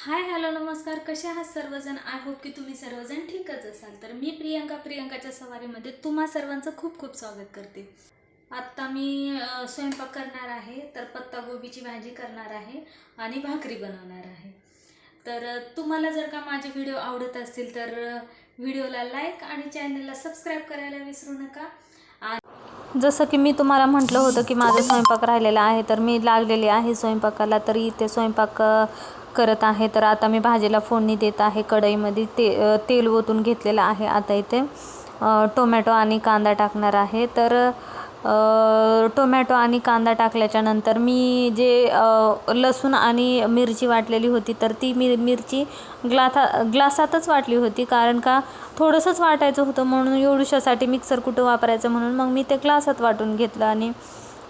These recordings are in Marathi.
हाय हॅलो नमस्कार. कसे आहात सर्वजण? आय होप की तुम्ही सर्वजण ठीकच असाल. तर मी प्रियंका. प्रियंकाच्या सवारीमध्ये तुम्हा सर्वांचं खूप खूप स्वागत करते. आत्ता मी स्वयंपाक करणार आहे तर पत्तागोबीची भाजी करणार आहे आणि भाकरी बनवणार आहे. तर तुम्हाला जर का माझे व्हिडिओ आवडत असतील तर व्हिडिओला लाईक आणि चॅनलला सबस्क्राईब करायला विसरू नका. जसं की मी तुम्हाला म्हटलं होतं की माझा स्वयंपाक राहिलेला आहे तर मी लागलेली आहे स्वयंपाकाला तरी इथे स्वयंपाक करत आहे. तर आता मी भाजीला फोडणी देत आहे. कढईमध्ये ते तेल ओतून घेतलेलं आहे. आता इथे टोमॅटो आणि कांदा टाकणार आहे. तर टोमॅटो आणि कांदा टाकल्याच्या नंतर मी जे लसूण आणि मिरची वाटलेली होती तर ती मिर मिरची ग्लाथा ग्लासातच वाटली होती. कारण का थोडंसंच वाटायचं होतं. म्हणून एवढुशासाठी मिक्सर कुठं वापरायचं म्हणून मग मी ते ग्लासात वाटून घेतलं आणि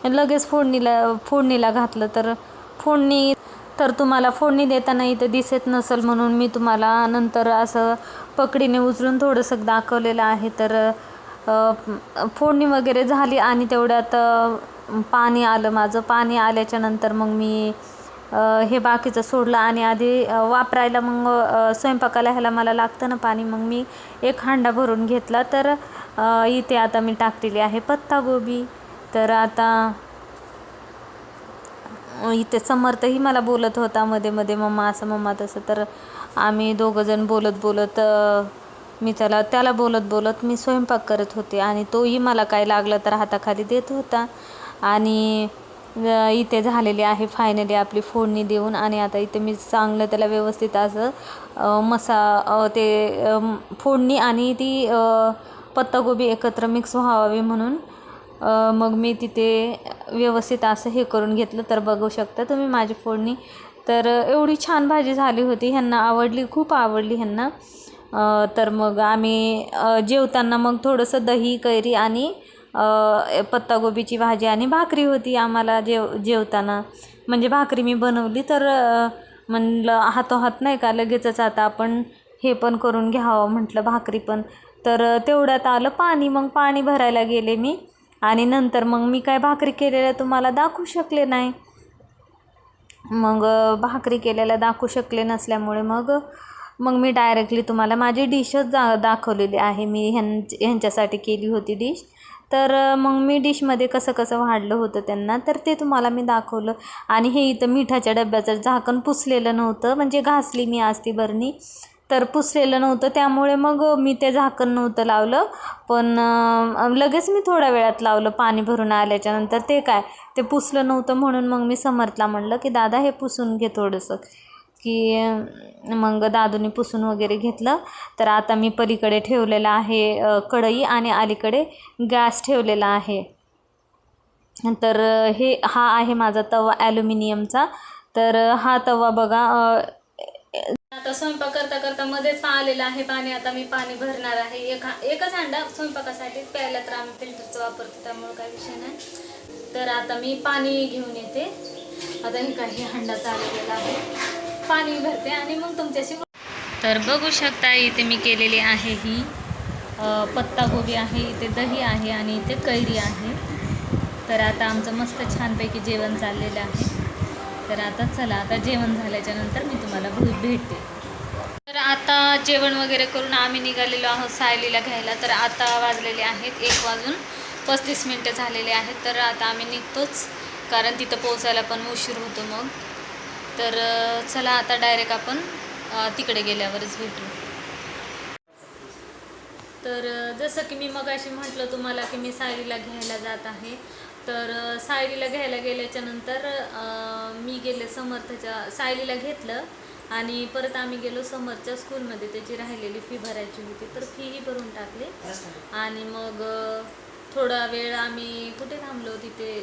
लगेच फोडणीला फोडणीला घातलं. तर फोडणी तर तुम्हाला फोडणी देताना इथं दिसत नसेल म्हणून मी तुम्हाला नंतर असं पकडीने उचलून थोडंसं दाखवलेलं आहे. तर फोडणी वगैरे झाली आणि तेवढ्यात पाणी आलं. माझं पाणी आल्याच्यानंतर मग मी हे बाकीचं सोडलं आणि आधी वापरायला मग स्वयंपाकाला ह्याला मला लागतं ना पाणी. मग मी एक हांडा भरून घेतला. तर इथे आता मी टाकलेली आहे पत्तागोबी. तर आता इथे समर्थही मला बोलत होता मध्ये मध्ये मम्मा असं मम्मा तसं. तर आम्ही दोघंजण बोलत बोलत मी त्याला त्याला बोलत बोलत मी स्वयंपाक करत होते आणि तोही मला काय लागलं तर हाताखाली देत होता. आणि इथे झालेली आहे फायनली आपली फोडणी देऊन आणि आता इथे मी चांगलं त्याला व्यवस्थित असं मसा ते फोडणी आणि ती अ, पत्तागोबी एकत्र मिक्स व्हावी म्हणून मग मी तिथे व्यवस्थित असं हे करून घेतलं तर बघू शकता तुम्ही माझी फोडणी. तर एवढी छान भाजी झाली होती ह्यांना आवडली खूप आवडली ह्यांना. तर मग आम्ही जेवताना मग थोडंसं दही कैरी आणि पत्तागोबीची भाजी आणि भाकरी होती आम्हाला जेव जेवताना. म्हणजे भाकरी मी बनवली तर म्हणलं हातोहात नाही का लगेचच आता आपण हे पण करून घ्यावं म्हटलं भाकरी पण. तर तेवढ्यात आलं पाणी मग पाणी भरायला गेले मी. आणि नंतर मग मी काय भाकरी केलेल्या तुम्हाला दाखवू शकले नाही. मग भाकरी केलेल्या दाखवू शकले नसल्यामुळे मग मग मी डायरेक्टली तुम्हाला माझी डिशच जा दाखवलेली आहे. मी ह्यां ह्यांच्यासाठी केली होती डिश तर मग मी डिशमध्ये कसं कसं वाढलं होतं त्यांना तर ते तुम्हाला मी दाखवलं. आणि हे इथं मिठाच्या डब्याचं झाकण पुसलेलं नव्हतं. म्हणजे घासली मी आज ती बरणी. तर पुसलेलं नव्हतं. त्यामुळे मग मी ते झाकण नव्हतं लावलं. पण लगेच मी थोड्या वेळात लावलं पाणी भरून आल्याच्यानंतर ते काय ते पुसलं नव्हतं म्हणून मग मी समर्थला म्हणलं की दादा हे पुसून घे थोडंसं. की मग दादूने पुसून वगैरे घेतलं. तर आता मी पलीकडे ठेवलेलं आहे कढई आणि अलीकडे गॅस ठेवलेला आहे. तर हे हा आहे माझा तवा ॲल्युमिनियमचा. तर हा तवा बघा आता स्वयंपाक करता करता मध्येच आलेलं आहे पाणी आता मी पाणी भरणार आहे. एक हा- एकच हांडा स्वयंपाकासाठी प्यायला तर आम्ही फिल्टरचा वापरतो त्यामुळे काही विषय नाही. तर आता मी पाणी घेऊन येते. आता हे काही हांडा चाललेला आहे. पाणी भरते आणि मग तुमच्याशी तर बघू शकता इथे मी केलेली आहे ही अ, पत्तागोबी आहे इथे दही आहे आणि इथे कैरी आहे. तर आता आमचं मस्त छानपैकी जेवण चाललेलं आहे. तर आता चला आता जेवण झाल्याच्यानंतर मी तुम्हाला भेटते. तर आता जेवण वगैरे करून आम्ही निघालेलो आहोत सायलीला घ्यायला. तर आता वाजलेले आहेत एक वाजून पस्तीस मिनटं झालेले आहेत. तर आता आम्ही निघतोच कारण तिथं पोचायला पण उशीर होतो मग. तर चला आता डायरेक्ट आपण तिकडे गेल्यावरच भेटू. तर जसं की मी मगाशी म्हटलं तुम्हाला की मी सायलीला घ्यायला जात आहे. तर सायलीला घ्यायला गेल्याच्यानंतर मी गेले समर्थच्या सायलीला घेतलं आणि परत आम्ही गेलो समर्थच्या स्कूलमध्ये. त्याची राहिलेली फी भरायची होती तर फीही भरून टाकली. आणि मग थोडा वेळ आम्ही कुठे थांबलो? तिथे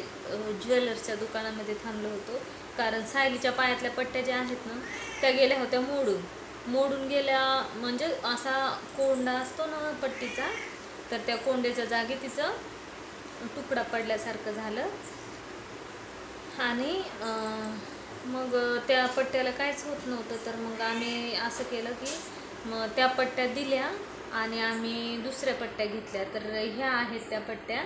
ज्वेलर्सच्या दुकानामध्ये थांबलो होतो. कारण सायलीच्या पायातल्या पट्ट्या ज्या आहेत ना त्या गेल्या होत्या मोडून. मोडून गेल्या म्हणजे असा कोंडा असतो ना पट्टीचा तर त्या कोंड्याच्या जागी तिचं तुकडा पडल्यासारखं झालं. आणि मग त्या पट्ट्याला काहीच होत नव्हतं. तर मग आम्ही असं केलं की मग त्या पट्ट्या दिल्या आणि आम्ही दुसऱ्या पट्ट्या घेतल्या. तर ह्या आहेत त्या पट्ट्या.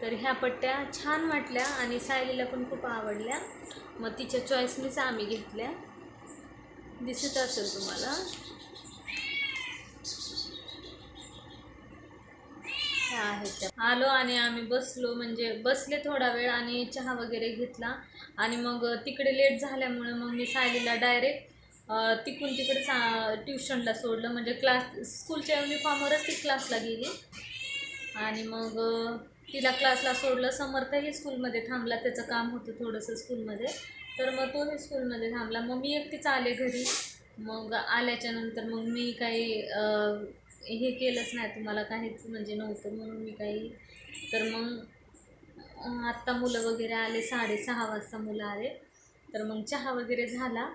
तर ह्या पट्ट्या छान वाटल्या आणि सायलीला पण खूप आवडल्या. मग तिच्या चॉईसनीच आम्ही घेतल्या. दिसत असेल तुम्हाला ह्या आहेत त्या आलो आणि आम्ही बसलो म्हणजे बसले थोडा वेळ आणि चहा वगैरे घेतला. आणि मग तिकडे लेट झाल्यामुळे मग मी सायलीला डायरेक्ट तिकून तिकडे सा ट्युशनला सोडलं. म्हणजे क्लास स्कूलच्या युनिफॉर्मवरच ती क्लासला गेली. आणि मग तिला क्लासला सोडलं. समर्थही स्कूलमध्ये थांबला. त्याचं काम होतं थोडंसं स्कूलमध्ये तर मग तोही स्कूलमध्ये थांबला. मग मी एकटीच आले घरी. मग आल्याच्यानंतर मग मी काही हे केलंच नाही तुम्हाला काहीच म्हणजे नव्हतं म्हणून मी काही. तर मग आत्ता मुलं वगैरे आले साडेसहा वाजता मुलं आले. तर मग चहा वगैरे झाला.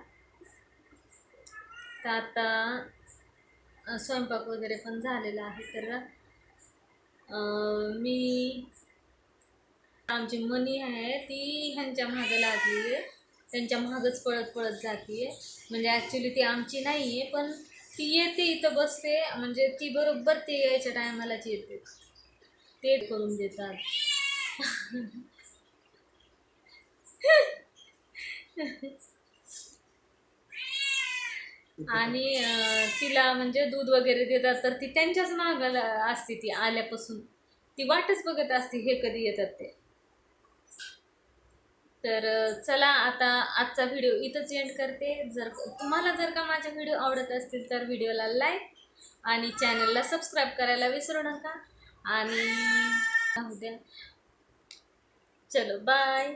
तर आता स्वयंपाक वगैरे पण झालेला आहे. तर मी आमची मनी आहे ती ह्यांच्या मागं लागली आहे. त्यांच्या मागंच पळत पळत जाते आहे म्हणजे ॲक्च्युली ती आमची नाही आहे पण ती येते इथं बसते म्हणजे ती बरोबर ते यायच्या टायमालाच येते. ते करून देतात. आणि तिला म्हणजे दूध वगैरे देतात तर ती त्यांच्याच मागाला असते ती आल्यापासून. ती वाटच बघत असते हे कधी येतात ते. तर चला आता आजचा व्हिडिओ इथंच एंड करते. जर तुम्हाला जर का माझे व्हिडिओ आवडत असतील तर व्हिडिओला लाईक आणि चॅनलला सबस्क्राईब करायला विसरू नका. आणि द्या. चलो बाय